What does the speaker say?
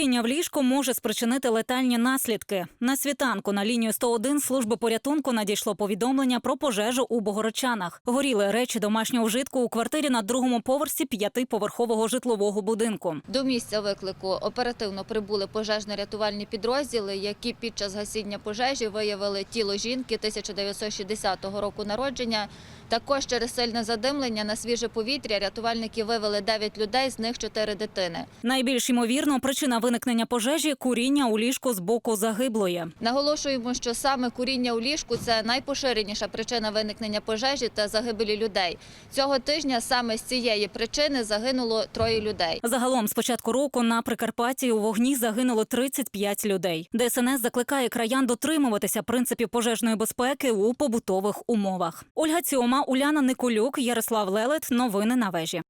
Куріння в ліжку може спричинити летальні наслідки. На світанку на лінію 101 служби порятунку надійшло повідомлення про пожежу у Богородчанах. Горіли речі домашнього вжитку у квартирі на другому поверсі п'ятиповерхового житлового будинку. До місця виклику оперативно прибули пожежно-рятувальні підрозділи, які під час гасіння пожежі виявили тіло жінки 1960 року народження. Також через сильне задимлення на свіже повітря рятувальники вивели 9 людей, з них 4 дитини. Найбільш ймовірно, причина виникнення пожежі куріння у ліжку з боку загиблої. Наголошуємо, що саме куріння у ліжку це найпоширеніша причина виникнення пожежі та загибелі людей. Цього тижня саме з цієї причини загинуло троє людей. Загалом з початку року на Прикарпатті у вогні загинуло 35 людей. ДСНС закликає краян дотримуватися принципів пожежної безпеки у побутових умовах. Ольга Цьома, Уляна Николюк, Ярослав Лелет. Новини на вежі.